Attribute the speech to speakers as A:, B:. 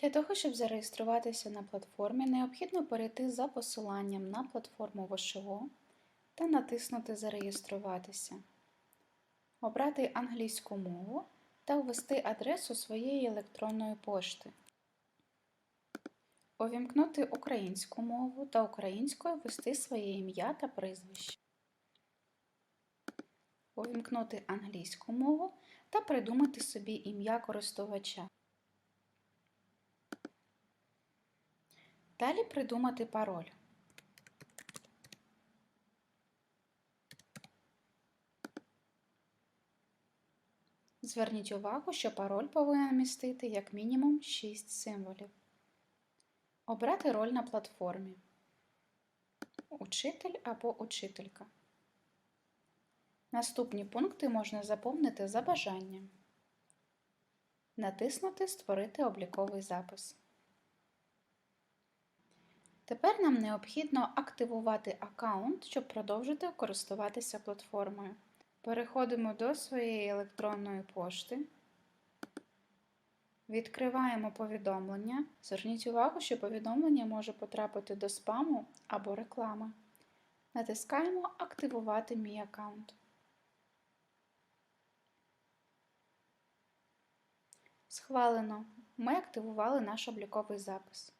A: Для того, щоб зареєструватися на платформі, необхідно перейти за посиланням на платформу ВШО та натиснути Зареєструватися, обрати англійську мову та ввести адресу своєї електронної пошти. Увімкнути українську мову та українською ввести своє ім'я та прізвище. Увімкнути англійську мову та придумати собі ім'я користувача. Далі придумати пароль. Зверніть увагу, що пароль повинен містити як мінімум 6 символів. Обрати роль на платформі. Учитель або учителька. Наступні пункти можна заповнити за бажанням. Натиснути Створити обліковий запис. Тепер нам необхідно активувати аккаунт, щоб продовжити користуватися платформою. Переходимо до своєї електронної пошти. Відкриваємо повідомлення. Зверніть увагу, що повідомлення може потрапити до спаму або реклами. Натискаємо Активувати мій аккаунт. Схвалено. Ми активували наш обліковий запис.